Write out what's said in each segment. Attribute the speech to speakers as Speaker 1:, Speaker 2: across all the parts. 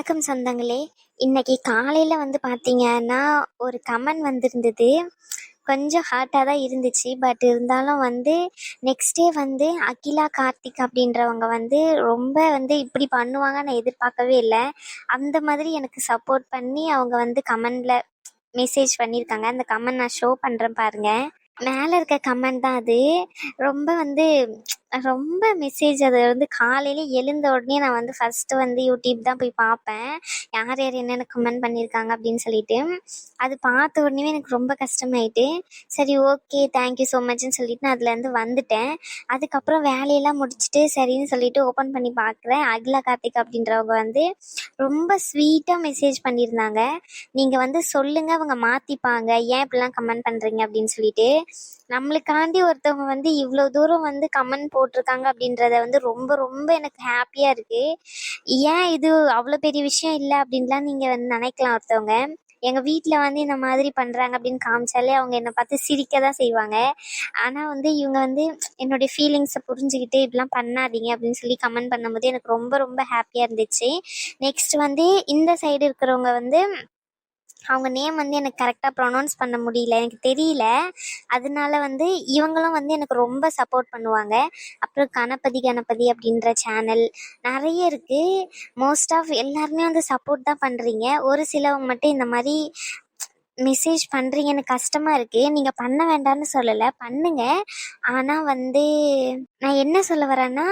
Speaker 1: வணக்கம் சொந்தங்களே. இன்னைக்கு காலையில் வந்து பார்த்தீங்கன்னா ஒரு கமெண்ட் வந்திருந்தது. கொஞ்சம் ஹார்ட்டாக தான் இருந்துச்சு. பட் இருந்தாலும் வந்து நெக்ஸ்ட் டே வந்து அகிலா கார்த்திக் அப்படின்றவங்க வந்து ரொம்ப வந்து இப்படி பண்ணுவாங்க நான் எதிர்பார்க்கவே இல்லை. அந்த மாதிரி எனக்கு சப்போர்ட் பண்ணி அவங்க வந்து கமெண்டில் மெசேஜ் பண்ணியிருக்காங்க. அந்த கமெண்ட் நான் ஷோ பண்ணுறேன் பாருங்கள் மேலே இருக்க கமெண்ட் தான் அது. ரொம்ப வந்து ரொம்ப மெசேஜ் அது வந்து காலையில எழுந்த உடனே நான் வந்து ஃபஸ்ட்டு வந்து யூடியூப் தான் போய் பார்ப்பேன். யார் யார் என்னென்ன கமெண்ட் பண்ணியிருக்காங்க அப்படின்னு சொல்லிட்டு. அது பார்த்த உடனே எனக்கு ரொம்ப கஷ்டமாயிட்டு சரி ஓகே தேங்க்யூ ஸோ மச்னு சொல்லிட்டு நான் அதுலேருந்து வந்துட்டேன். அதுக்கப்புறம் வேலையெல்லாம் முடிச்சுட்டு சரின்னு சொல்லிட்டு ஓப்பன் பண்ணி பார்க்குறேன். அகிலா கார்த்திக் அப்படின்றவங்க வந்து ரொம்ப ஸ்வீட்டாக மெசேஜ் பண்ணியிருந்தாங்க. நீங்கள் வந்து சொல்லுங்கள் அவங்க மாற்றிப்பாங்க ஏன் இப்படிலாம் கமெண்ட் பண்ணுறீங்க அப்படின்னு சொல்லிட்டு. நம்மளுக்காண்டி ஒருத்தவங்க வந்து இவ்வளோ தூரம் வந்து கமெண்ட் போட்டிருக்காங்க அப்படின்றத வந்து ரொம்ப ரொம்ப எனக்கு ஹாப்பியாக இருக்குது ஏன் இது அவ்வளோ பெரிய விஷயம் இல்லை அப்படின்லாம் நீங்கள் வந்து நினைக்கலாம் ஒருத்தவங்க. எங்கள் வீட்டில் வந்து இந்த மாதிரி பண்ணுறாங்க அப்படின்னு காமிச்சாலே அவங்க என்னை பார்த்து சிரிக்க தான் செய்வாங்க. ஆனால் வந்து இவங்க வந்து என்னுடைய ஃபீலிங்ஸை புரிஞ்சுக்கிட்டு இப்படிலாம் பண்ணாதீங்க அப்படின்னு சொல்லி கமெண்ட் பண்ணும்போது எனக்கு ரொம்ப ரொம்ப ஹாப்பியாக இருந்துச்சு. நெக்ஸ்ட் வந்து இந்த சைடு இருக்கிறவங்க வந்து அவங்க நேம் வந்து எனக்கு கரெக்டாக ப்ரொனவுன்ஸ் பண்ண முடியல. எனக்கு தெரியல. அதனால வந்து இவங்களும் வந்து எனக்கு ரொம்ப சப்போர்ட் பண்ணுவாங்க. அப்புறம் கணபதி கணபதி அப்படின்ற சேனல் நிறைய இருக்குது மோஸ்ட் ஆஃப் எல்லாருமே வந்து சப்போர்ட் தான் பண்ணுறீங்க ஒரு சிலவங்க மட்டும் இந்த மாதிரி மெசேஜ் பண்ணுறீங்க எனக்கு கஷ்டமாக இருக்குது நீங்கள் பண்ண வேண்டாம்னு சொல்லலை. பண்ணுங்க. ஆனால் வந்து நான் என்ன சொல்ல வரேன்னா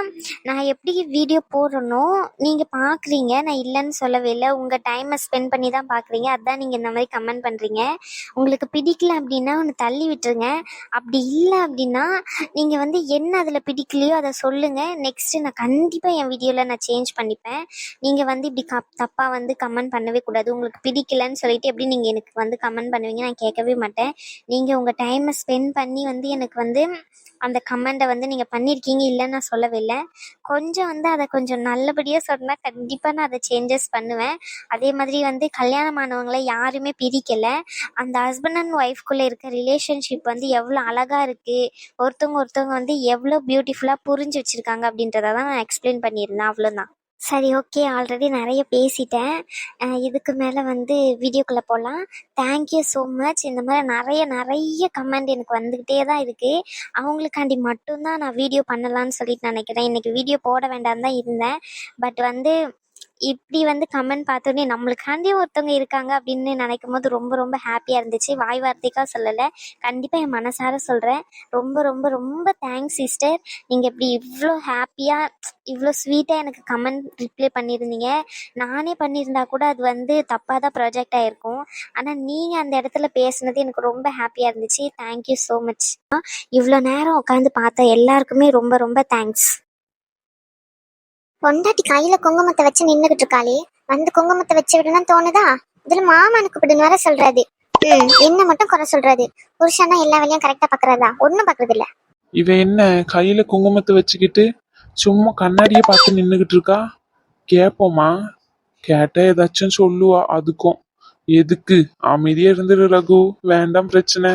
Speaker 1: நான் எப்படி வீடியோ போடுறனோ நீங்கள் பார்க்குறீங்க நான் இல்லைன்னு சொல்லவே இல்லை. உங்கள் டைமை ஸ்பெண்ட் பண்ணி தான் பார்க்குறீங்க அதான் நீங்கள் இந்த மாதிரி கமெண்ட் பண்ணுறீங்க உங்களுக்கு பிடிக்கல அப்படின்னா ஒன்று தள்ளி விட்டுருங்க. அப்படி இல்லை அப்படின்னா நீங்கள் வந்து என்ன அதில் பிடிக்கலையோ அதை சொல்லுங்கள் நெக்ஸ்ட்டு நான் கண்டிப்பாக என் வீடியோவில் நான் சேஞ்ச் பண்ணிப்பேன். நீங்கள் வந்து இப்படி கப் தப்பாக வந்து கமெண்ட் பண்ணவே கூடாது. உங்களுக்கு பிடிக்கலன்னு சொல்லிட்டு எப்படி நீங்கள் எனக்கு வந்து கமெண்ட் கமெண்ட் பண்ணுவீங்க நான் கேட்கவே மாட்டேன். நீங்கள் உங்கள் டைமை ஸ்பெண்ட் பண்ணி வந்து எனக்கு வந்து அந்த கமெண்ட்டை வந்து நீங்கள் பண்ணியிருக்கீங்க இல்லைன்னு நான் சொல்லவே இல்லை கொஞ்சம் வந்து அதை கொஞ்சம் நல்லபடியாக சொன்னால் கண்டிப்பாக நான் அதை சேஞ்சஸ் பண்ணுவேன். அதே மாதிரி வந்து கல்யாணமானவங்களை யாருமே பிரிக்கலை. அந்த ஹஸ்பண்ட் அண்ட் ஒய்ஃப்குள்ளே இருக்க ரிலேஷன்ஷிப் வந்து எவ்வளோ அழகாக இருக்குது ஒருத்தவங்க ஒருத்தவங்க வந்து எவ்வளோ பியூட்டிஃபுல்லாக புரிஞ்சு வச்சுருக்காங்க அப்படின்றத தான் நான் எக்ஸ்பிளைன் பண்ணியிருந்தேன். அவ்வளோதான் சரி ஓகே ஆல்ரெடி நிறைய பேசிட்டேன். இதுக்கு மேலே வந்து வீடியோக்குள்ளே போகலாம் தேங்க்யூ ஸோ மச் இந்த மாதிரி நிறைய நிறைய கமெண்ட் எனக்கு வந்துக்கிட்டே தான் இருக்குது அவங்களுக்காண்டி மட்டும்தான் நான் வீடியோ பண்ணலான்னு சொல்லிட்டு நினைக்கிறேன். இன்றைக்கி வீடியோ போட வேண்டாம் தான் இருந்தேன். பட் வந்து இப்படி வந்து கமெண்ட் பார்த்தோன்னே நம்மளுக்காண்டி ஒருத்தவங்க இருக்காங்க அப்படின்னு நினைக்கும் போது ரொம்ப ரொம்ப ஹாப்பியாக இருந்துச்சு. வாய் வார்த்தைக்காக சொல்லலை. கண்டிப்பாக என் மனசார சொல்கிறேன் ரொம்ப ரொம்ப ரொம்ப தேங்க்ஸ் சிஸ்டர் நீங்கள் இப்படி இவ்வளோ ஹாப்பியாக இவ்வளோ ஸ்வீட்டாக எனக்கு கமெண்ட் ரிப்ளை பண்ணியிருந்தீங்க நானே பண்ணியிருந்தா கூட அது வந்து தப்பாக தான் ப்ராஜெக்ட் ஆகிருக்கும் ஆனால் நீங்கள் அந்த இடத்துல பேசுனது எனக்கு ரொம்ப ஹாப்பியாக இருந்துச்சு. தேங்க்யூ ஸோ மச் இவ்வளோ நேரம் உட்காந்து பார்த்த எல்லாருக்குமே ரொம்ப ரொம்ப தேங்க்ஸ்
Speaker 2: பொண்டாட்டி கையில குங்குமத்தை வச்சு நின்னுகிட்டு இருக்காளே வந்து குங்குமத்தை வச்சு விடணும் தோணுதா? இதுல மாமனுக்கு கூப்பிடுன்னு வேற சொல்றாது என்ன மட்டும் குறை சொல்றாது புருஷன்னா எல்லா வேலையும் கரெக்டா பாக்குறதா ஒண்ணும் பாக்குறது இல்ல
Speaker 3: இவ என்ன கையில குங்குமத்தை வச்சுக்கிட்டு சும்மா கண்ணாடியை பார்த்து நின்னுகிட்டு இருக்கா? கேப்போமா? கேட்டா ஏதாச்சும் சொல்லுவா அதுக்கும். எதுக்கு? அமைதியா இருந்துரு ரகு. வேண்டாம் பிரச்சனை.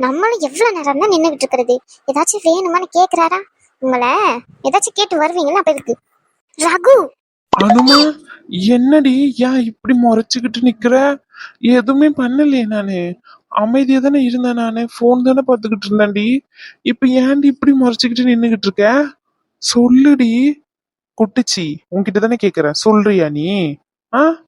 Speaker 2: நம்மளும் எவ்வளவு நேரம் தான் நின்னுகிட்டு இருக்கிறது? ஏதாச்சும் வேணுமான்னு கேக்குறாரா? உங்களை ஏதாச்சும் கேட்டு வருவீங்களா அப்ப இருக்கு ரகு.
Speaker 3: அனுமா என்னடி ஏன் இப்படி முறைச்சுக்கிட்டு நிக்கிற? எதுவுமே பண்ணலையே நானு. அமைதியா தானே இருந்தேன் நானு. போன் தானே பார்த்துக்கிட்டு இருந்தேன்டி. இப்ப ஏன்டி இப்படி முறைச்சுக்கிட்டு நின்னுகிட்டு இருக்க? சொல்லுடி. குட்டிச்சி உன்கிட்ட தானே கேக்குறேன். சொல்றியா நீ? ஆ?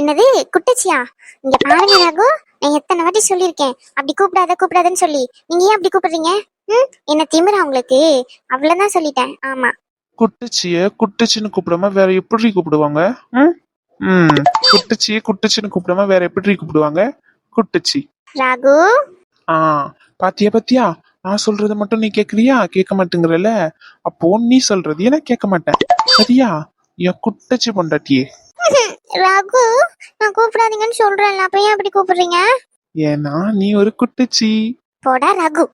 Speaker 2: என்னது? குட்டச்சியா? இங்க பாருங்க ரகு. நான் எத்தனை வாட்டி சொல்லியிருக்கேன். அப்படி கூப்பிடாத கூப்பிடாதன்னு சொல்லி. நீங்க ஏன் அப்படி கூப்பிடுறீங்க? ம்? என்ன திமிரா உங்களுக்கு? அவ்வளவுதான் சொல்லிட்டேன். ஆமா.
Speaker 3: குட்டிச்சிய குட்டிச்சின்னு கூப்பிடாம வேற எப்படி கூப்பிடுவாங்க? ம்? ம் குட்டிச்சிய குட்டிச்சின்னு கூப்பிடாம வேற எப்படி கூப்பிடுவாங்க? குட்டிச்சி.
Speaker 2: ரகு?
Speaker 3: ஆ பாத்தியா பாத்தியா? நான் சொல்றத மட்டும் நீ கேக்குறியா? கேட்க மாட்டேங்கிறல அப்போ நீ சொல்றது நான் கேட்க மாட்டேன். சரியா? என் குட்டச்சி பொண்டாட்டியே.
Speaker 2: ரகு நான் கூப்பிடாதீங்கன்னு சொல்றேன்ல. அப்ப ஏன் அப்படி கூப்பிடுறீங்க?
Speaker 3: ஏன்னா நீ ஒரு குட்டச்சி.
Speaker 2: போடா ரகு.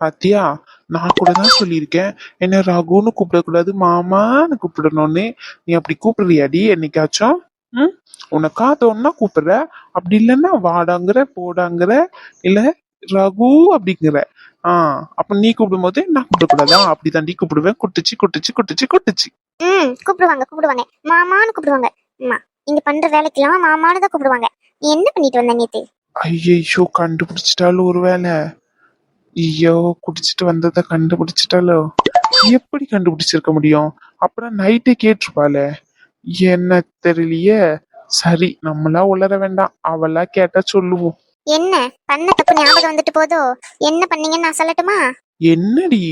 Speaker 3: பாத்தியா? நான் கூட தான் சொல்லியிருக்கேன். என்ன ரகுன்னு கூப்பிடக்கூடாது மாமான்னு கூப்பிடணும்னு. நீ அப்படி கூப்பிடுறியாடி என்னைக்காச்சும்? ம்? உன்னை காத்தோன்னா கூப்பிடுற. அப்படி இல்லைன்னா வாடாங்கிற போடாங்கிற இல்ல ரகு அப்படிங்கிற. ஆ அப்ப நீ கூப்பிடும் போது நான் கூப்பிடக்கூடாதா. அப்படி தாண்டி கூப்பிடுவேன். குட்டுச்சு குட்டுச்சு குட்டுச்சு குட்டுச்சு.
Speaker 2: ம் கூப்பிடுவாங்க கூப்பிடுவாங்க. மாமான்னு கூப்பிடுவாங்க. அம்மா இங்க பண்ற வேலைக்கெல்லாம் மாமான்னு தான் கூப்பிடுவாங்க. நீ என்ன பண்ணிட்டு வந்த நேத்து?
Speaker 3: ஐயோ கண்டுபிடிச்சிட்டாலும் ஒரு வேலை ஐயோ குடிச்சிட்டு வந்ததை கண்டுபிடிச்சிட்டாலோ எப்படி கண்டுபிடிச்சிருக்க முடியும்? அப்புறம் நைட்டே கேட்டிருப்பாளே. என்ன தெரியலையே. சரி நம்மளா உளர வேண்டாம். அவளா கேட்டா சொல்லுவோம்.
Speaker 2: என்ன? பண்ண தப்பு ஞாபகம் வந்துட்டு போதோ? என்ன பண்ணீங்கன்னு நான் சொல்லட்டுமா?
Speaker 3: என்னடி?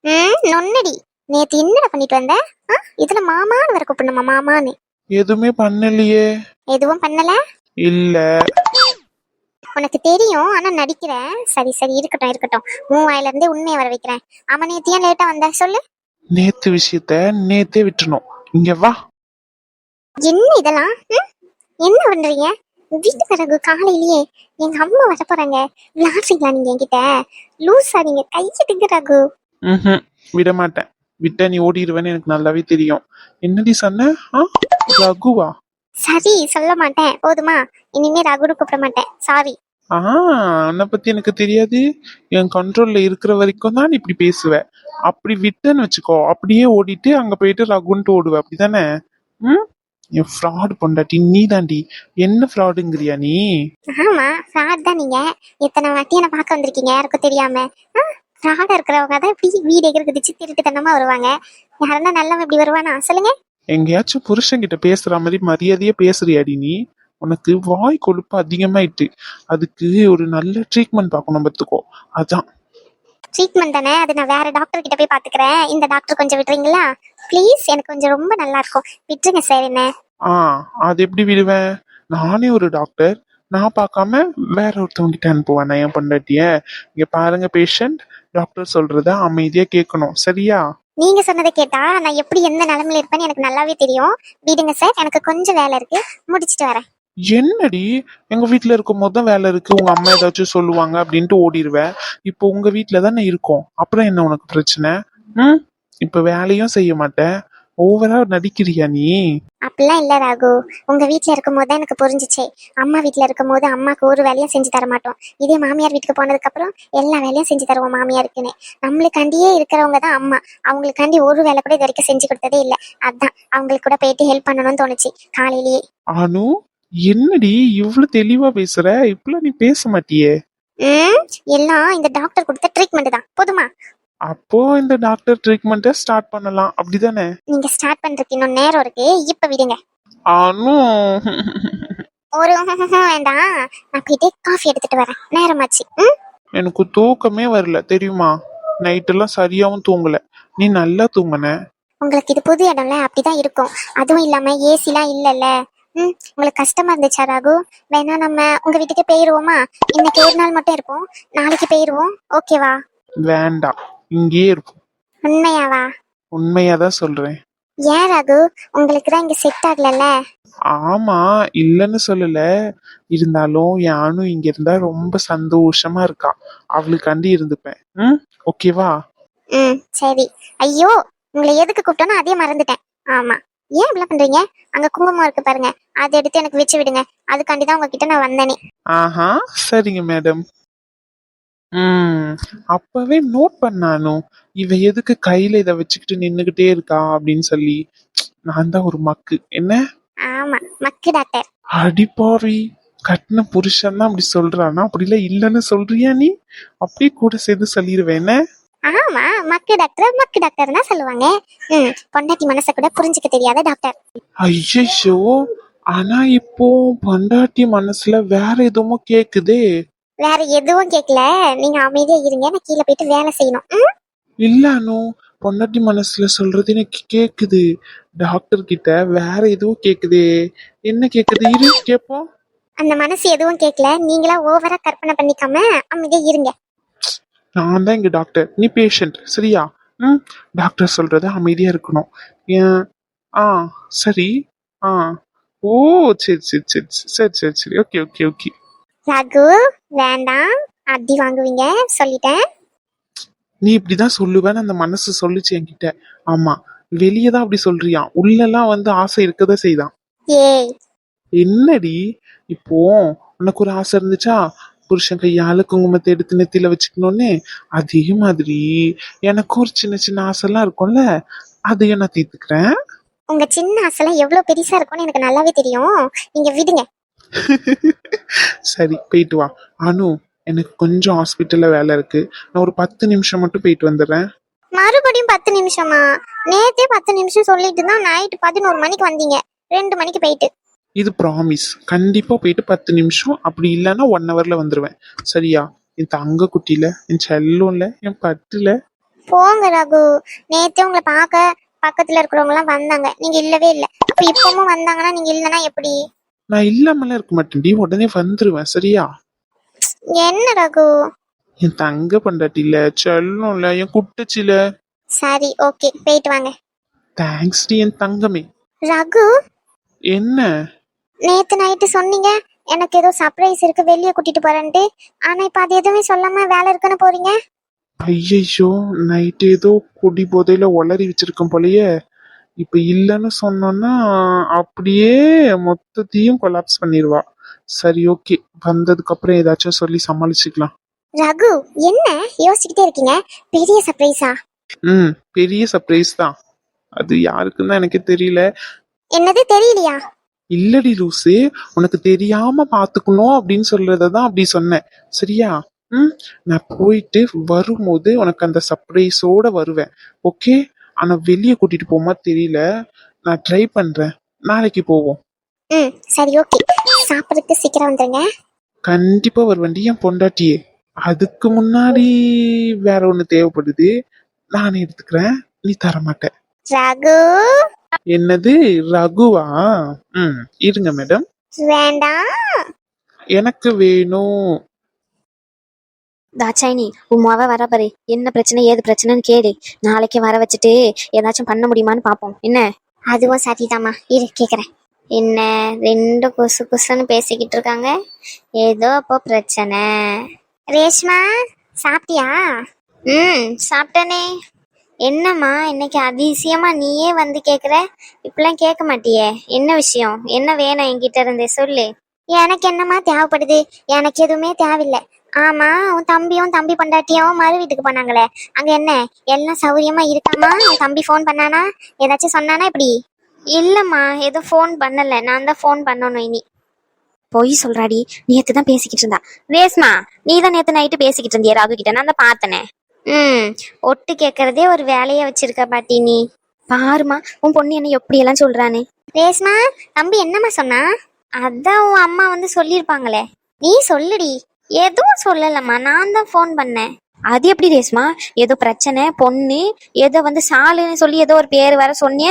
Speaker 2: ம் நொன்னடி. நேத்து என்னடா பண்ணிட்டு வந்த? ஆ, இதுல மாமான்னு வர கூப்பிடணுமா மாமான்னு?
Speaker 3: எதுவுமே பண்ணலையே.
Speaker 2: எதுவும் பண்ணல?
Speaker 3: இல்ல.
Speaker 2: உனக்கு தெரியும் ஆனா நடிக்கிறேன். சரி சரி இருக்கட்டும் இருக்கட்டும். உன் வாயில இருந்தே உண்மையை வர வைக்கிறேன். அவன் நேத்து ஏன் லேட்டா வந்த? சொல்லு.
Speaker 3: நேத்து விஷயத்த நேத்தே விட்டுறணும். இங்க வா.
Speaker 2: என்ன இதெல்லாம்? என்ன பண்றீங்க? வீட்டு பிறகு காலையிலேயே எங்க அம்மா வர போறாங்க. விளாடுறீங்களா நீங்க என்கிட்ட? லூஸா நீங்க கையிட்டுங்க ரகு.
Speaker 3: விட மாட்டேன் விட்ட நீ ஓடிடுவேன்னு எனக்கு நல்லாவே தெரியும். என்னடி சொன்ன? ரகுவா?
Speaker 2: சரி சொல்ல மாட்டேன். போதுமா? இனிமே ரகுடு கூப்பிட மாட்டேன். சாரி
Speaker 3: ஆ உன்னை பத்தி எனக்கு தெரியாது. என் கண்ட்ரோல்ல இருக்கிற வரைக்கும் தான் இப்படி பேசுவ. அப்படி விட்டேன்னு வச்சுக்கோ. அப்படியே ஓடிட்டு அங்க போயிட்டு ரகுன்ட்டு ஓடுவ. அப்படிதானே? ம்? என் ஃப்ராடு பொண்டாட்டி நீ தாண்டி என்ன ஃப்ராடுங்கிறியா நீ?
Speaker 2: ஆமா ஃப்ராட் தான் நீங்க. எத்தனை வாட்டி என்ன பார்க்க வந்திருக்கீங்க? யாருக்கும் தெரியாம. ஃப்ராடா இருக்கிறவங்க தான் இப்படி வீடு எகிறது திருட்டுத்தனமா வருவாங்க. யாருன்னா நல்லவன் இப்படி வருவானா? சொல்லுங்க.
Speaker 3: எங்கேயாச்சும் புருஷன்கிட்ட பேசுற மாதிரி மரியாதையா பேசுறியாடி நீ? உனக்கு வாய் கொழுப்பு அதிகமாயிட்டு அதுக்கு ஒரு நல்ல ட்ரீட்மெண்ட் பார்க்கணும் பார்த்துக்கோ. அதான்.
Speaker 2: ட்ரீட்மெண்ட் தானே? அது நான் வேற டாக்டர் கிட்ட போய் பாத்துக்கிறேன் இந்த டாக்டர் கொஞ்சம் விட்டுறீங்களா ப்ளீஸ் எனக்கு கொஞ்சம் ரொம்ப நல்லா இருக்கும். விட்டுருங்க சார் என்ன?
Speaker 3: ஆ அது எப்படி விடுவேன்? நானே ஒரு டாக்டர் நான் பார்க்காம வேற ஒருத்தவங்க கிட்ட அனுப்புவேன் நான் என் பொண்டாட்டிய. இங்க பாருங்க பேஷண்ட் டாக்டர் சொல்றத அமைதியா கேட்கணும். சரியா?
Speaker 2: நீங்க சொன்னதை கேட்டா நான் எப்படி எந்த நிலைமையில இருப்பேன்னு எனக்கு நல்லாவே தெரியும். விடுங்க சார் எனக்கு கொஞ்சம் வேலை இருக்கு. முடிச்சிட்டு வரேன்.
Speaker 3: என்னடி? எங்க வீட்டுல இருக்கும் போது தான் வேலை இருக்கு. உங்க அம்மா ஏதாச்சும் சொல்லுவாங்க அப்படின்ட்டு ஓடிடுவேன் இப்போ உங்க வீட்டுல தானே இருக்கோம். அப்புறம் என்ன உனக்கு பிரச்சனை? ம்? இப்ப வேலையும் செய்ய மாட்டேன். ஓவரா நடிக்கிறியா நீ?
Speaker 2: அப்படிலாம் இல்ல ராகு. உங்க வீட்ல இருக்கும் போது தான் எனக்கு புரிஞ்சுச்சே. அம்மா வீட்ல இருக்கும் போது அம்மாக்கு ஒரு வேலையும் செஞ்சு தர மாட்டோம். இதே மாமியார் வீட்டுக்கு போனதுக்கு அப்புறம் எல்லா வேலையும் செஞ்சு தருவோம் மாமியாருக்குன்னு. நம்மளுக்காண்டியே இருக்கிறவங்க தான் அம்மா. அவங்களுக்காண்டி ஒரு வேலை கூட இது வரைக்கும் செஞ்சு கொடுத்ததே இல்ல. அதான் அவங்களுக்கு கூட போயிட்டு ஹெல்ப் பண்ணணும்னு தோணுச்சு காலையிலேயே.
Speaker 3: அனு என்னடி இவ்வளவு தெளிவா பேசுற? இப்பெல்லாம் நீ பேச மாட்டியே.
Speaker 2: ம் எல்லாம் இந்த டாக்டர் கொடுத்த ட்ரீட்மெண்ட் தான். போதுமா?
Speaker 3: அப்போ இந்த டாக்டர் ட்ரீட்மெண்ட்டை ஸ்டார்ட் பண்ணலாம். அப்படிதானே?
Speaker 2: நீங்க ஸ்டார்ட் பண்றதுக்கு இன்னும் நேரம் இருக்கு. இப்ப விடுங்க.
Speaker 3: அனு.
Speaker 2: ஒரு வேண்டாம். நான் போயிட்டு காஃபி எடுத்துட்டு வரேன். நேரமாச்சு. ம்?
Speaker 3: எனக்கு தூக்கமே வரல. தெரியுமா? நைட்டெல்லாம் சரியாவும் தூங்கல. நீ நல்லா தூங்குன?
Speaker 2: உங்களுக்கு இது புது இடம்ல அப்படிதான் இருக்கும். அதுவும் இல்லாம ஏசிலாம் இல்லல்ல. ம்? உங்களுக்கு கஷ்டமா இருந்துச்சா ராகு? வேணா நம்ம உங்க வீட்டுக்கு போயிருவோமா? இன்னைக்கு ஒரு நாள் மட்டும் இருப்போம். நாளைக்கு போயிருவோம். ஓகேவா?
Speaker 3: வேண்டாம். இங்கேயே இருக்கும்.
Speaker 2: உண்மையாவா?
Speaker 3: உண்மையாதான் சொல்றேன்.
Speaker 2: ஏன் ராகு? உங்களுக்கு தான் இங்க செட் ஆகலல்ல?
Speaker 3: ஆமா இல்லைன்னு சொல்லல. இருந்தாலும் அனு இங்க இருந்தா ரொம்ப சந்தோஷமா இருக்கா. அவளுக்காண்டி இருந்துப்பேன். ம்? ஓகேவா?
Speaker 2: ம் சரி. ஐயோ உங்களை எதுக்கு கூப்பிட்டோன்னு அதே மறந்துட்டேன். ஆமா. ஏன் இப்படிலாம் பண்றீங்க? அங்க குங்குமம் இருக்கு பாருங்க. அதை எடுத்து எனக்கு வச்சு விடுங்க. அதுக்காண்டி தான் உங்ககிட்ட நான் வந்தேனே.
Speaker 3: ஆஹா சரிங்க மேடம். ம். அப்பவே நோட் பண்ணானு இவ எதுக்கு கையில இத வச்சுக்கிட்டு நின்னுகிட்டே இருக்கா? அப்படின்னு சொல்லி. நான் தான் ஒரு மக்கு. என்ன?
Speaker 2: ஆமா மக்கு டாக்டர்.
Speaker 3: அடிப்பாவி கட்டின புருஷன் தான் அப்படி சொல்றானா? அப்படிலாம் இல்லைன்னு சொல்றியா நீ? அப்படியே கூட சேர்த்து சொல்லிடுவேன்
Speaker 2: ஆமா மக்கு டாக்டர் மக்கு டாக்டர் தான் சொல்லுவாங்க. பொண்டாட்டி மனசை கூட புரிஞ்சுக்க தெரியாத டாக்டர்.
Speaker 3: ஐயோ ஆனா இப்போ பொண்டாட்டி மனசுல வேற எதுவும் கேக்குதே.
Speaker 2: வேற எதுவும் கேட்கல நீங்க அமைதியா இருங்க. நான் கீழே போயிட்டு வேலை செய்யணும்?
Speaker 3: இல்ல அனு பொண்டாட்டி மனசுல சொல்றது எனக்கு கேக்குது. டாக்டர் கிட்ட வேற எதுவும் கேக்குதே. என்ன கேக்குது? இரு கேப்போம்.
Speaker 2: அந்த மனசு எதுவும் கேட்கல நீங்களா ஓவரா கற்பனை பண்ணிக்காம அமைதியா இருங்க.
Speaker 3: நான் தான் இங்க டாக்டர் நீ பேஷண்ட் சரியா? ம்? டாக்டர் சொல்றது அமைதியா இருக்கணும். ஏன் ஆ சரி. ஆ. ஓ சரி சரி சரி சரி சரி சரி. Okay okay okay.
Speaker 2: ரகு வேண்டாம். அடி வாங்குவீங்க? சொல்லிட்டேன்.
Speaker 3: நீ இப்படிதான் சொல்லுவேன்னு அந்த மனசு சொல்லுச்சு என்கிட்ட. ஆமா வெளியே தான் அப்படி சொல்றியா? உள்ளெல்லாம் வந்து ஆசை இருக்கதான் செய்தான்.
Speaker 2: ஏய்.
Speaker 3: என்னடி? இப்போ உனக்கு ஒரு ஆசை இருந்துச்சா? புருஷன் கையால குங்குமத்தை எடுத்து நெத்தியில வச்சுக்கணும்னு? அதே மாதிரி எனக்கும் ஒரு சின்ன சின்ன ஆசைலாம் இருக்கும்ல அதையும் நான் தீர்த்துக்கிறேன்.
Speaker 2: உங்க சின்ன ஆசைலாம் எவ்வளவு பெருசா இருக்கும்னு எனக்கு நல்லாவே தெரியும். நீங்க விடுங்க.
Speaker 3: சரி போயிட்டு வா. அனு எனக்கு கொஞ்சம் ஹாஸ்பிட்டல்ல வேலை இருக்கு. நான் ஒரு பத்து நிமிஷம் மட்டும் போயிட்டு வந்துடுறேன்.
Speaker 2: மறுபடியும் பத்து நிமிஷமா? நேத்தே பத்து நிமிஷம் சொல்லிட்டு தான் நைட் பதினோரு மணிக்கு வந்தீங்க. ரெண்டு மணிக்கு போயிட்டு.
Speaker 3: இது ப்ராமிஸ் கண்டிப்பா போயிட்டு பத்து நிமிஷம். அப்படி இல்லைன்னா ஒன் ஹவர்ல வந்துருவேன். சரியா? என் தங்க குட்டியில என் செல்லோன்ல என் பட்டுல.
Speaker 2: போங்க ரகு. நேத்தே உங்களை பார்க்க பக்கத்துல இருக்கிறவங்க எல்லாம் வந்தாங்க. நீங்க இல்லவே இல்ல. அப்ப இப்பவும் வந்தாங்கன்னா நீங்க இல்லனா எப்படி?
Speaker 3: நான் இல்லாமலாம் இருக்க மாட்டேன்டி உடனே வந்துருவேன். சரியா?
Speaker 2: என்ன ரகு?
Speaker 3: என் தங்க பண்டாட்டில செல்லோன்ல என் குட்டச்சில.
Speaker 2: சரி ஓகே. போயிட்டு வாங்க.
Speaker 3: தேங்க்ஸ் டி என் தங்கமே.
Speaker 2: ரகு?
Speaker 3: என்ன?
Speaker 2: நேத்து நைட்டு சொன்னீங்க எனக்கு ஏதோ சர்ப்ரைஸ் இருக்கு வெளியே கூட்டிட்டு போறேன்ட்டு. ஆனா இப்ப அது எதுவுமே சொல்லாம வேலை இருக்குன்னு போறீங்க?
Speaker 3: ஐயையோ நைட் ஏதோ குடி போதையில உளறி வச்சிருக்கோம் போலயே. இப்ப இல்லைன்னு சொன்னோன்னா அப்படியே மொத்தத்தையும் கொலாப்ஸ் பண்ணிடுவா சரி ஓகே வந்ததுக்கு அப்புறம் ஏதாச்சும் சொல்லி சமாளிச்சுக்கலாம்.
Speaker 2: ரகு என்ன யோசிச்சுக்கிட்டே இருக்கீங்க? பெரிய சர்ப்ரைஸா
Speaker 3: ம் பெரிய சர்ப்ரைஸ் தான். அது யாருக்குன்னு எனக்கு தெரியல.
Speaker 2: என்னது தெரியலையா?
Speaker 3: இல்லடி லூசு உனக்கு தெரியாம பாத்துக்கணும் அப்படின்னு சொல்றதான் அப்படி சொன்னேன். சரியா? ம் நான் போயிட்டு வரும்போது உனக்கு அந்த சர்ப்ரைஸோட வருவேன். ஓகே ஆனா வெளியே கூட்டிட்டு போமா தெரியல. நான் ட்ரை பண்றேன். நாளைக்கு போவோம்.
Speaker 2: ம் சரி ஓகே சாப்பிட்றதுக்கு சீக்கிரம் வந்துருங்க.
Speaker 3: கண்டிப்பா வருவேன்டி என் பொண்டாட்டியே. அதுக்கு முன்னாடி வேற ஒண்ணு தேவைப்படுது. நான் எடுத்துக்கிறேன். நீ தர மாட்ட
Speaker 2: ரகு?
Speaker 3: என்னது? ரகுவா? ம் இருங்க மேடம்
Speaker 2: வேண்டாம்.
Speaker 3: எனக்கு வேணும்.
Speaker 1: தாட்சாயினி உமாவ வர பாரு. என்ன பிரச்சனை ஏது பிரச்சனைன்னு கேளு. நாளைக்கு வர வச்சுட்டு ஏதாச்சும் பண்ண முடியுமான்னு பாப்போம். என்ன?
Speaker 2: அதுவும் சரிதாம்மா. இரு கேக்குறேன்.
Speaker 1: என்ன? ரெண்டு குசு குசுன்னு பேசிக்கிட்டு இருக்காங்க. ஏதோ அப்போ பிரச்சனை.
Speaker 2: ரேஷ்மா சாப்பிட்டியா?
Speaker 1: ம் சாப்பிட்டனே. என்னம்மா இன்னைக்கு அதிசயமா நீயே வந்து கேக்குற? இப்பெல்லாம் கேட்க மாட்டியே. என்ன விஷயம்? என்ன வேணும் என்கிட்ட இருந்தே? சொல்லு.
Speaker 2: எனக்கு என்னம்மா தேவைப்படுது? எனக்கு எதுவுமே தேவையில்லை. ஆமா உன் தம்பியும் தம்பி பொண்டாட்டியும் மறு வீட்டுக்கு போனாங்களே. அங்க என்ன? எல்லாம் சௌரியமா இருக்காமா? உன் தம்பி ஃபோன் பண்ணானா? ஏதாச்சும் சொன்னானா இப்படி
Speaker 1: இல்லம்மா எதுவும் ஃபோன் பண்ணல. நான் தான் ஃபோன் பண்ணணும் இனி. பொய் சொல்றாடி. நேத்து தான் பேசிக்கிட்டு இருந்தா. ரேஸ்மா நீ தான் நேத்து நைட்டு பேசிக்கிட்டு இருந்தியா ராகு கிட்ட. நான் தான் பார்த்தனே. ம் ஒட்டு கேட்கறதே ஒரு வேலையா வச்சிருக்க பாட்டி நீ. பாருமா உன் பொண்ணு என்ன எப்படி எல்லாம் சொல்றான்னு.
Speaker 2: ரேஷ்மா தம்பி என்னம்மா சொன்னா?
Speaker 1: அதான் உன் அம்மா வந்து சொல்லியிருப்பாங்களே.
Speaker 2: நீ சொல்லுடி.
Speaker 1: எதுவும் சொல்லலம்மா நான் தான் ஃபோன் பண்ணேன். அது எப்படி ரேஸ்மா ஏதோ பிரச்சனை பொண்ணு ஏதோ வந்து சாலுன்னு சொல்லி ஏதோ ஒரு பேர் வர சொன்னிய.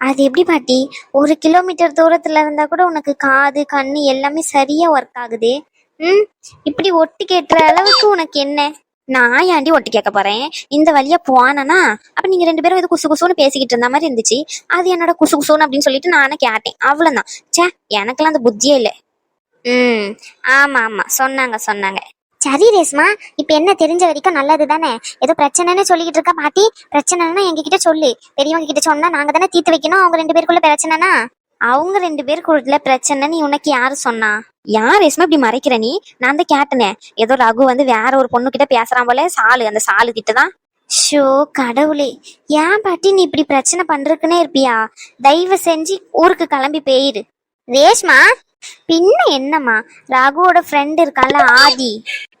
Speaker 1: அது எப்படி பாட்டி? ஒரு கிலோமீட்டர் தூரத்துல இருந்தா கூட உனக்கு காது கண்ணு எல்லாமே சரியா ஒர்க் ஆகுது. ம்? இப்படி ஒட்டு கேட்டுற அளவுக்கு உனக்கு என்ன? நான் ஏன்டி ஒட்டு கேட்க போறேன்? இந்த வழியா போனானா? அப்ப நீங்க ரெண்டு பேரும் ஏதோ குசு குசுன்னு பேசிக்கிட்டு இருந்த மாதிரி இருந்துச்சு. அது என்னோட குசு குசுன்னு அப்படின்னு சொல்லிட்டு நானே கேட்டேன். அவ்வளவுதான். ச்சே எனக்கெல்லாம் அந்த புத்தியே இல்லை. ம் ஆமா ஆமா சொன்னாங்க சொன்னாங்க.
Speaker 2: சரி ரேஷ்மா இப்ப என்ன தெரிஞ்ச வரைக்கும் நல்லது தானே? ஏதோ பிரச்சனைன்னு சொல்லிக்கிட்டு இருக்க பாட்டி பிரச்சனைன்னா எங்ககிட்ட சொல்லு. பெரியவங்க கிட்ட சொன்னா நாங்க தானே தீர்த்து வைக்கணும் அவங்க ரெண்டு பேருக்குள்ள பிரச்சனைனா
Speaker 1: அவங்க ரெண்டு பேருக்குள்ள பிரச்சனைன்னு உனக்கு யாரு சொன்னா? யார் ரேஸ்மா இப்படி மறைக்கிற நீ? நான் தான் கேட்டனே. ஏதோ ரகு வந்து வேற ஒரு பொண்ணு கிட்ட பேசுறான் போல சாலு அந்த சாலு கிட்ட தான் ஷோ கடவுளே. ஏன் பாட்டி நீ இப்படி பிரச்சனை பண்றதுக்குன்னே இருப்பியா? தயவு செஞ்சு ஊருக்கு கிளம்பி போயிரு.
Speaker 2: ரேஷ்மா
Speaker 1: பின்ன என்னம்மா? ரகுவோட ஃப்ரெண்ட் இருக்கான்ல ஆதி.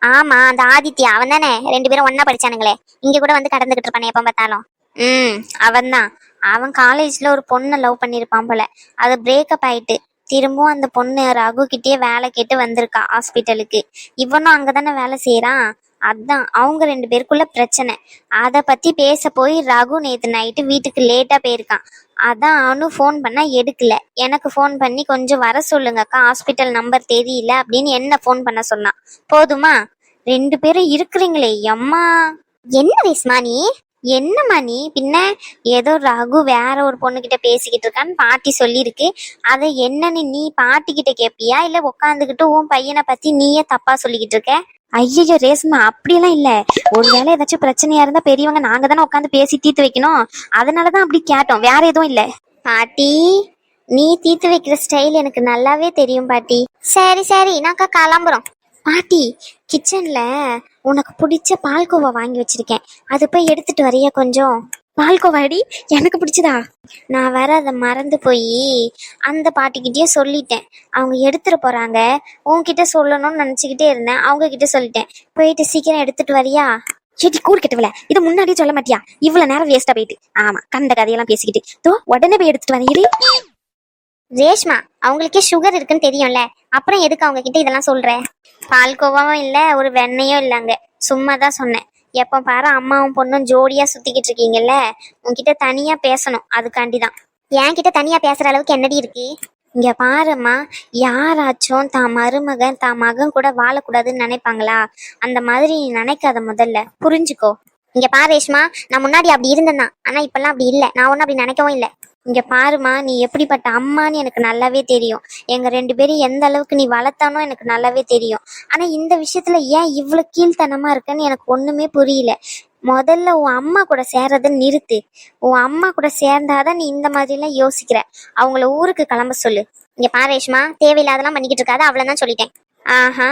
Speaker 2: ஆமா அந்த ஆதித்யா. அவன் தானே ரெண்டு பேரும் ஒன்னா படிச்சானுங்களே. இங்க கூட வந்து கடந்துகிட்டு இருப்பானே எப்ப பார்த்தாலும்.
Speaker 1: ம் அவன்தான். அவன் காலேஜ்ல ஒரு பொண்ணை லவ் பண்ணியிருப்பான் போல. அது பிரேக்கப் ஆயிட்டு திரும்பவும் அந்த பொண்ணு ரகு கிட்டே வேலை கேட்டு வந்திருக்கா ஹாஸ்பிட்டலுக்கு இவனும் அங்கதானே வேலை செய்யறான் அதான் அவங்க ரெண்டு பேருக்குள்ள பிரச்சனை. அதை பத்தி பேச போய் ரகு நேற்று நைட்டு வீட்டுக்கு லேட்டா போயிருக்கான். அதான் அவனும் ஃபோன் பண்ணா எடுக்கல. எனக்கு ஃபோன் பண்ணி கொஞ்சம் வர சொல்லுங்கக்கா ஹாஸ்பிட்டல் நம்பர் தெரியல அப்படின்னு என்ன ஃபோன் பண்ண சொன்னான் போதுமா? ரெண்டு பேரும் இருக்கிறீங்களே அம்மா.
Speaker 2: என்ன ரேஷ்மா நீ?
Speaker 1: என்னம்மா நீ? பின்ன ஏதோ ரகு வேற ஒரு பொண்ணுகிட்ட பேசிக்கிட்டு இருக்கான்னு பாட்டி சொல்லியிருக்கு. அதை என்னன்னு நீ பாட்டி கிட்ட கேப்பியா? இல்ல உட்காந்துக்கிட்டு உன் பையனை பத்தி நீயே தப்பா சொல்லிக்கிட்டு இருக்க? ஐயோ ரேஸ்மா அப்படியெல்லாம் இல்ல. ஒருவேளை ஏதாச்சும் பிரச்சனையா இருந்தா பெரியவங்க நாங்க தானே உட்காந்து பேசி தீர்த்து வைக்கணும். அதனாலதான் அப்படி கேட்டோம். வேற எதுவும் இல்ல. பாட்டி நீ தீர்த்து வைக்கிற ஸ்டைல் எனக்கு நல்லாவே தெரியும் பாட்டி.
Speaker 2: சரி சரி நாக்கா கிளம்புறோம்.
Speaker 1: பாட்டி கிச்சன்ல உனக்கு பிடிச்ச பால்கோவா வாங்கி வச்சிருக்கேன். அது போய் எடுத்துட்டு வரியா கொஞ்சம்? பால்கோவாடி எனக்கு பிடிச்சதா? நான் வேற அதை மறந்து போய் அந்த பாட்டிக்கிட்டே சொல்லிட்டேன். அவங்க எடுத்துட்டு போறாங்க. உன்கிட்ட சொல்லணும்னு நினச்சிக்கிட்டே இருந்தேன். அவங்க கிட்ட சொல்லிட்டேன். போயிட்டு சீக்கிரம் எடுத்துட்டு வரியா? ஏடி கூறு கெட்டவல இது முன்னாடியே சொல்ல மாட்டியா? இவ்வளவு நேரம் வேஸ்டா போயிட்டு. ஆமா கண்ட கதையெல்லாம் பேசிக்கிட்டு. தோ உடனே போய் எடுத்துட்டு வரேன்
Speaker 2: ரேஷ்மா அவங்களுக்கே சுகர் இருக்குன்னு தெரியும்ல. அப்புறம் எதுக்கு அவங்க கிட்ட இதெல்லாம் சொல்ற?
Speaker 1: பால்கோவாவும் இல்ல ஒரு வெண்ணையும் இல்லைங்க சும்மா தான் சொன்னேன். எப்போ பாரு அம்மாவும் பொண்ணும் ஜோடியா சுத்திக்கிட்டு இருக்கீங்கல்ல? உன்கிட்ட தனியா பேசணும். அதுக்காண்டி தான்
Speaker 2: என்கிட்ட தனியா பேசுற அளவுக்கு என்னடி இருக்கு?
Speaker 1: இங்க பாரும்மா யாராச்சும் தான் மருமகன் தான் மகன் கூட வாழக்கூடாதுன்னு நினைப்பாங்களா? அந்த மாதிரி நீ நினைக்காத முதல்ல. புரிஞ்சுக்கோ.
Speaker 2: இங்க பாரு ரேஷ்மா நான் முன்னாடி அப்படி இருந்தேன் ஆனா இப்பெல்லாம் அப்படி இல்லை. நான் ஒன்னும் அப்படி நினைக்கவும் இல்லை.
Speaker 1: இங்க பாருமா நீ எப்படிப்பட்ட அம்மான்னு எனக்கு நல்லாவே தெரியும். எங்க ரெண்டு பேரும் எந்த அளவுக்கு நீ வளர்த்தானோ எனக்கு நல்லாவே தெரியும். ஆனா இந்த விஷயத்துல ஏன் இவ்வளவு கீழ்த்தனமா இருக்கன்னு எனக்கு ஒண்ணுமே புரியல. முதல்ல உன் அம்மா கூட சேர்றத நிறுத்து. உன் அம்மா கூட சேர்ந்தாதான் நீ இந்த மாதிரி எல்லாம் யோசிக்கிற. அவங்கள ஊருக்கு கிளம்ப சொல்லு.
Speaker 2: இங்க பாரேஷ்மா தேவையில்லாதெல்லாம் பண்ணிக்கிட்டு இருக்காது அவ்வளவுதான் சொல்லிட்டேன்.
Speaker 1: ஆஹா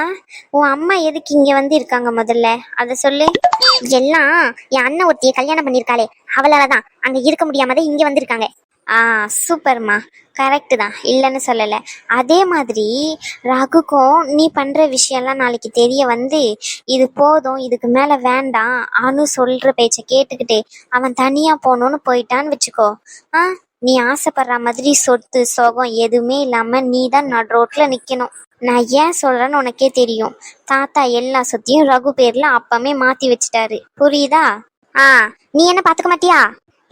Speaker 1: உன் அம்மா எதுக்கு இங்க வந்து இருக்காங்க முதல்ல? அத சொல்லு.
Speaker 2: எல்லாம் என் அண்ணன் ஒருத்திய கல்யாணம் பண்ணிருக்காளே அவளாலதான். அங்க இருக்க முடியாம தான் இங்க வந்திருக்காங்க.
Speaker 1: ஆ சூப்பர்மா. கரெக்டு தான். இல்லைன்னு சொல்லலை. அதே மாதிரி ரகுக்கும் நீ பண்ணுற விஷயம்லாம் நாளைக்கு தெரிய வந்து இது போதும் இதுக்கு மேலே வேண்டாம் அனு சொல்கிற பேச்சை கேட்டுக்கிட்டு அவன் தனியாக போகணுன்னு போயிட்டான்னு வச்சுக்கோ. ஆ நீ ஆசைப்படுற மாதிரி சொத்து சோகம் எதுவுமே இல்லாமல் நீ தான் நடு ரோட்டில் நிற்கணும் நான் ஏன் சொல்கிறேன்னு உனக்கே தெரியும். தாத்தா எல்லா சொத்தையும் ரகு பேரில் அப்பமே மாற்றி வச்சுட்டாரு. புரியுதா?
Speaker 2: ஆ நீ என்ன பார்த்துக்க மாட்டியா?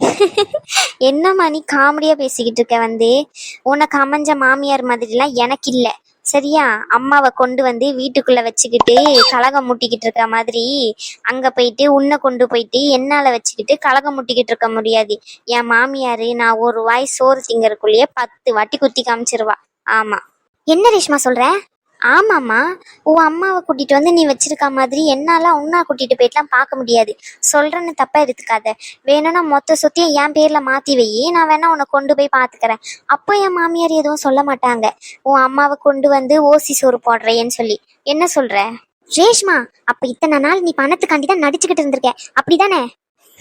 Speaker 1: என்னம்மா நீ காமெடியா பேசிக்கிட்டு இருக்க வந்து? உனக்கு அமைஞ்ச மாமியார் மாதிரிலாம் எனக்கு இல்ல. சரியா? அம்மாவை கொண்டு வந்து வீட்டுக்குள்ள வச்சுக்கிட்டு கலகம் முட்டிக்கிட்டு இருக்க மாதிரி. அங்க போயிட்டு உன்னை கொண்டு போயிட்டு என்னால வச்சுக்கிட்டு கலகம் முட்டிக்கிட்டு இருக்க முடியாது. என் மாமியாரு நான் ஒரு வாய் சோறு திங்கறதுக்குள்ளேயே பத்து வாட்டி குத்தி காமிச்சிருவா. ஆமா.
Speaker 2: என்ன ரேஷ்மா சொல்ற?
Speaker 1: ஆமாம்மா. உன் அம்மாவை கூட்டிட்டு வந்து நீ வச்சிருக்க மாதிரி என்னால உன்னா கூட்டிட்டு போயிட்டுலாம் பார்க்க முடியாது. சொல்றேன்னு தப்பா எடுத்துக்காத. வேணும்னா மொத்த சொத்தையும் என் பேர்ல மாத்தி வை. நான் வேணா உன்னை கொண்டு போய் பாத்துக்கிறேன் அப்போ என் மாமியார் எதுவும் சொல்ல மாட்டாங்க. உன் அம்மாவை கொண்டு வந்து ஓசி சோறு போடுறேன்னு சொல்லி. என்ன சொல்ற?
Speaker 2: ரேஷ்மா அப்ப இத்தனை நாள் நீ பணத்துக்காண்டி தான் நடிச்சுக்கிட்டு இருந்திருக்க. அப்படிதானே?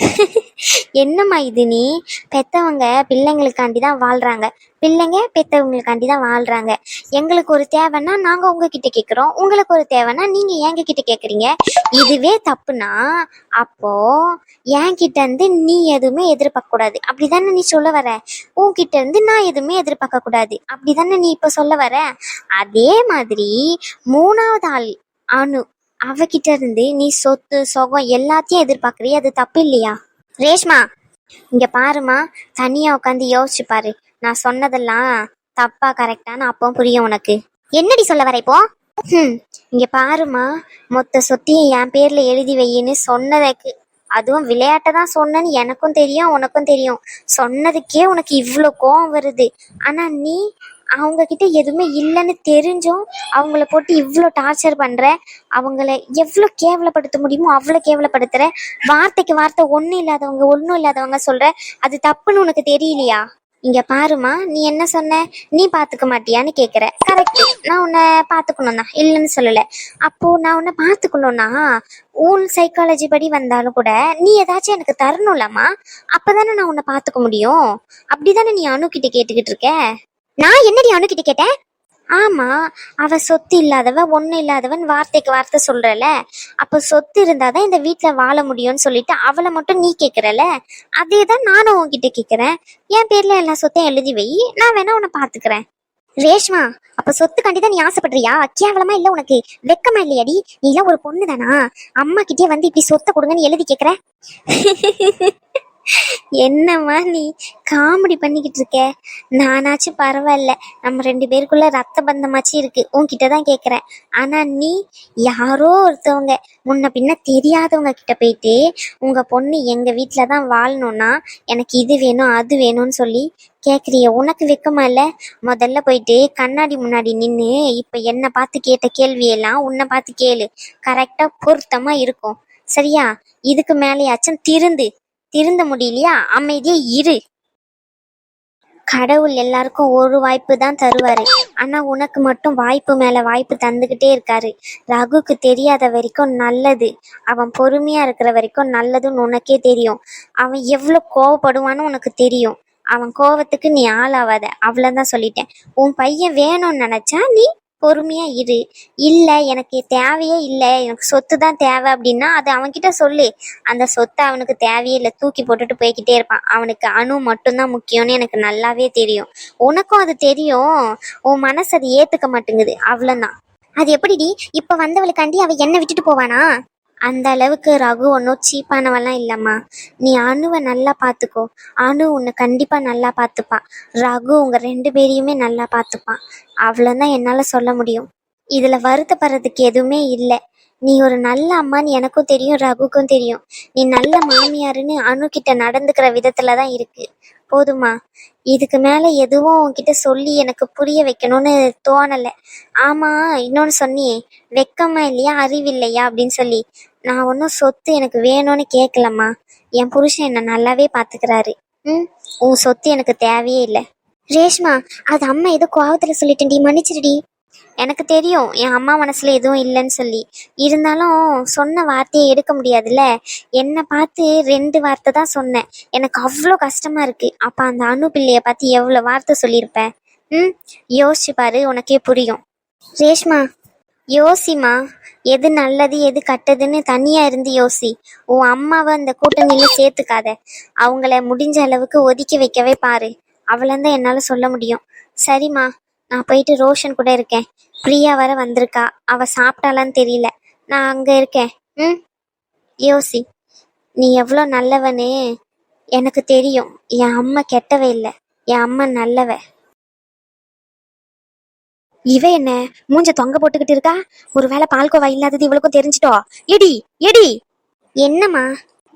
Speaker 1: என்னம்மா இது நீ? பெத்தவங்க பிள்ளைங்களுக்காண்டி தான் வாழ்றாங்க. பிள்ளைங்க பெத்தவங்களுக்காண்டி தான் வாழ்றாங்க. எங்களுக்கு ஒரு தேவைன்னா நாங்க உங்ககிட்ட கேக்குறோம். உங்களுக்கு ஒரு தேவைன்னா நீங்க எங்க கிட்ட கேக்குறீங்க. இதுவே தப்புனா அப்போ என்கிட்ட இருந்து நீ எதுவுமே எதிர்பார்க்க கூடாது. அப்படிதானே நீ சொல்ல வர? உன்கிட்ட இருந்து நான் எதுவுமே எதிர்பார்க்க கூடாது. அப்படிதானே நீ இப்ப சொல்ல வர? அதே மாதிரி மூணாவது ஆள் அணு அவகிட்ட இருந்து நீ சொத்து சொகம் எல்லாத்தையும் எதிர்பார்க்கறிய அது தப்பு இல்லையா
Speaker 2: ரேஷ்மா
Speaker 1: இங்க பாருமா தனியா உட்காந்து யோசிச்சு பாரு. நான் சொன்னதெல்லாம் தப்பா கரெக்டான்னு அப்போ புரியும் உனக்கு.
Speaker 2: என்னடி சொல்ல வர இப்போ?
Speaker 1: ஹம், இங்க பாருமா மொத்த சொத்தையும் என் பேர்ல எழுதி வையின்னு சொன்னதுக்கு அதுவும் விளையாட்டை தான் சொன்னேன்னு எனக்கும் தெரியும் உனக்கும் தெரியும். சொன்னதுக்கே உனக்கு இவ்வளோ கோவம் வருது. ஆனா நீ அவங்க கிட்ட எதுவுமே இல்லைன்னு தெரிஞ்சும் அவங்கள போட்டு இவ்வளோ டார்ச்சர் பண்ற அவங்கள எவ்வளோ கேவலப்படுத்த முடியுமோ அவ்வளோ கேவலப்படுத்துற வார்த்தைக்கு வார்த்தை ஒன்றும் இல்லாதவங்க ஒன்றும் இல்லாதவங்க சொல்ற அது தப்புன்னு உனக்கு தெரியலையா? இங்க பாருமா நீ என்ன சொன்ன? நீ பாத்துக்க மாட்டியான்னு கேக்குற. கரெக்ட் நான் உன்னை பாத்துக்கணும் தான் இல்லைன்னு சொல்லல. அப்போ நான் உன்னை பாத்துக்கணும்னா உன் சைக்காலஜி படி வந்தாலும் கூட நீ ஏதாச்சும் எனக்கு தரணும்லம்மா. அப்பதானே நான் உன்னை பாத்துக்க முடியும். அப்படிதானே நீ அணுக்கிட்ட கேட்டுக்கிட்டு இருக்க?
Speaker 2: நான் என்னடி அணுகிட்ட கேட்டேன்?
Speaker 1: ஆமா அவ சொத்து இல்லாதவ ஒண்ணு இல்லாதவன் வார்த்தைக்கு வார்த்தை சொல்றல. அப்ப சொத்து இருந்தாதான் இந்த வீட்டுல வாழ முடியும்னு சொல்லிட்டு அவளை மட்டும் நீ கேக்குறல? அதே தான் நானும் உன்கிட்ட கேக்குறேன். என் பேர்ல எல்லா சொத்தையும் எழுதி வை. நான் வேணா உன்னை பாத்துக்கிறேன்.
Speaker 2: ரேஷ்மா அப்ப சொத்துக்காண்டி தான் நீ ஆசைப்படுறியா? கேவலமா இல்ல உனக்கு? வெக்கமா இல்லையாடி? நீ எல்லாம் ஒரு பொண்ணு தானா அம்மா கிட்டே வந்து இப்படி சொத்தை கொடுங்கன்னு எழுதி கேக்குற?
Speaker 1: என்னம்மா நீ காமெடி பண்ணிக்கிட்டு இருக்க? நானாச்சும் பரவாயில்ல. நம்ம ரெண்டு பேருக்குள்ள ரத்த பந்தமாச்சும் இருக்கு. உன்கிட்ட தான் கேட்குறேன் ஆனா நீ யாரோ ஒருத்தவங்க முன்ன பின்ன தெரியாதவங்க கிட்ட போயிட்டு உங்க பொண்ணு எங்க வீட்டில தான் வாழணும்னா எனக்கு இது வேணும் அது வேணும்னு சொல்லி கேக்குறிய. உனக்கு வெக்கமா இல்ல? முதல்ல போயிட்டு கண்ணாடி முன்னாடி நின்று இப்ப என்னை பார்த்து கேட்ட கேள்வியெல்லாம் உன்னை பார்த்து கேளு. கரெக்டா பொருத்தமா இருக்கும். சரியா? இதுக்கு மேலேயாச்சும் திருந்து திருந்த முடியலையா? அமைதியே இரு. கடவுள் எல்லாருக்கும் ஒரு வாய்ப்பு தான் தருவாரு. ஆனா உனக்கு மட்டும் வாய்ப்பு மேல வாய்ப்பு தந்துகிட்டே இருக்காரு. ரகுக்கு தெரியாத வரைக்கும் நல்லது. அவன் பொறுமையா இருக்கிற வரைக்கும் நல்லதுன்னு உனக்கே தெரியும். அவன் எவ்வளவு கோவப்படுவான்னு உனக்கு தெரியும். அவன் கோவத்துக்கு நீ ஆளாவாத. அவ்வளவுதான் சொல்லிட்டேன். உன் பையன் வேணும்னு நினைச்சா நீ பொறுமையா இரு. இல்ல எனக்கு தேவையே இல்ல. எனக்கு சொத்து தான் தேவை அப்படின்னா அது அவன்கிட்ட சொல்லு. அந்த சொத்தை அவனுக்கு தேவையே இல்லை. தூக்கி போட்டுட்டு போய்கிட்டே இருப்பான். அவனுக்கு அணு மட்டும்தான் முக்கியம்னு எனக்கு நல்லாவே தெரியும். உனக்கும் அது தெரியும். உன் மனசு அது ஏத்துக்க மாட்டேங்குது. அவ்வளவுதான்.
Speaker 2: அது எப்படிடி? இப்ப வந்தவளுக்காண்டி அவ என்ன விட்டுட்டு போவானா?
Speaker 1: அந்த அளவுக்கு ரகு ஒன்றும் சீப்பானவெல்லாம் இல்லைம்மா. நீ அணுவை நல்லா பார்த்துக்கோ அணு உன்னை கண்டிப்பாக நல்லா பார்த்துப்பா ரகு உங்கள் ரெண்டு பேரையுமே நல்லா பார்த்துப்பான் அவ்வளோதான் என்னால் சொல்ல முடியும். இதில் வருத்தப்படுறதுக்கு எதுவுமே இல்லை. நீ ஒரு நல்ல அம்மான்னு எனக்கும் தெரியும் ரகுக்கும் தெரியும். நீ நல்ல மாமியாருன்னு அணுக்கிட்ட கிட்ட நடந்துக்கிற விதத்துல தான் இருக்கு. போதுமா? இதுக்கு மேல எதுவும் உன்கிட்ட சொல்லி எனக்கு புரிய வைக்கணும்னு தோணல. ஆமா இன்னொன்னு சொன்னியே வெக்கமா இல்லையா அறிவில்லையா அப்படின்னு சொல்லி. நான் ஒன்றும் சொத்து எனக்கு வேணும்னு கேட்கலம்மா என் புருஷன் என்னை நல்லாவே பார்த்துக்கிறாரு ம் உன் சொத்து எனக்கு தேவையே இல்லை.
Speaker 2: ரேஷ்மா அது அம்மா ஏதோ கோவத்துல சொல்லிட்டேன்டி மன்னிச்சிருடி
Speaker 1: எனக்கு தெரியும் என் அம்மா மனசில் எதுவும் இல்லைன்னு சொல்லி. இருந்தாலும் சொன்ன வார்த்தையை எடுக்க முடியாதுல்ல? என்னை பார்த்து ரெண்டு வார்த்தை தான் சொன்னேன். எனக்கு அவ்வளோ கஷ்டமாக இருக்குது அப்போ அந்த அணு பிள்ளையை பார்த்து எவ்வளோ வார்த்தை சொல்லியிருப்பேன் ம் யோசிச்சு பாரு உனக்கே புரியும்.
Speaker 2: ரேஷ்மா
Speaker 1: யோசிமா எது நல்லது எது கட்டதுன்னு தனியா இருந்து யோசி. உன் அம்மாவை அந்த கூட்டணியில சேர்த்துக்காத. அவங்கள முடிஞ்ச அளவுக்கு ஒதுக்கி வைக்கவே பாரு. அவளந்தான் என்னால சொல்ல முடியும். சரிம்மா நான் போயிட்டு ரோஷன் கூட இருக்கேன். பிரியா வர வந்திருக்கா. அவ சாப்பிட்டாலான்னு தெரியல. நான் அங்க இருக்கேன். ம்? யோசி. நீ எவ்வளோ நல்லவனே. எனக்கு தெரியும். என் அம்மா கெட்டவ இல்லை. என் அம்மா நல்லவ. இவ என்ன? மூஞ்ச தொங்க போட்டுக்கிட்டு இருக்கா? ஒருவேளை பால்கோவா இல்லாதது இவளுக்கும் தெரிஞ்சிட்டோ? Eddy eddy!
Speaker 2: என்னம்மா?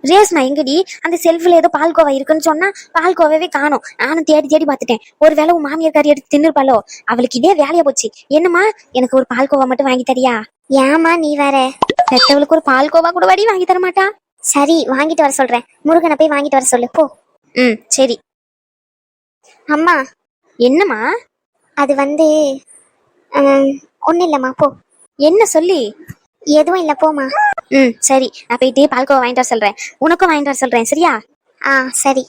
Speaker 1: ரேஸ்மா எங்கடி? அந்த செல்ஃப்ல ஏதோ பால்கோவா இருக்குன்னு சொன்னா பால்கோவாவே காணோம். நானும் தேடி தேடி பார்த்துட்டேன். ஒருவேளை உன் மாமியார் எடுத்து தின்னுருப்பாளோ? அவளுக்கு இதே வேலையா போச்சு. என்னம்மா? எனக்கு ஒரு பால்கோவா மட்டும் வாங்கி தரியா?
Speaker 2: ஏம்மா நீ வேற?
Speaker 1: பெத்தவளுக்கு ஒரு பால்கோவா கூட வாடி வாங்கி தர மாட்டா?
Speaker 2: சரி வாங்கிட்டு வர சொல்றேன். முருகனை போய் வாங்கிட்டு வர சொல்லு. போ.
Speaker 1: ம் சரி.
Speaker 2: அம்மா.
Speaker 1: என்னம்மா?
Speaker 2: அது வந்து ஒன்றும் இல்லைம்மா போ.
Speaker 1: என்ன சொல்லி?
Speaker 2: எதுவும் இல்லை போம்மா.
Speaker 1: ம் சரி. நான் போயிட்டு பால்கோவா வாங்கிட்டு வர சொல்றேன். உனக்கும் வாங்கிட்டு வர சொல்றேன் சரியா?
Speaker 2: ஆ சரி.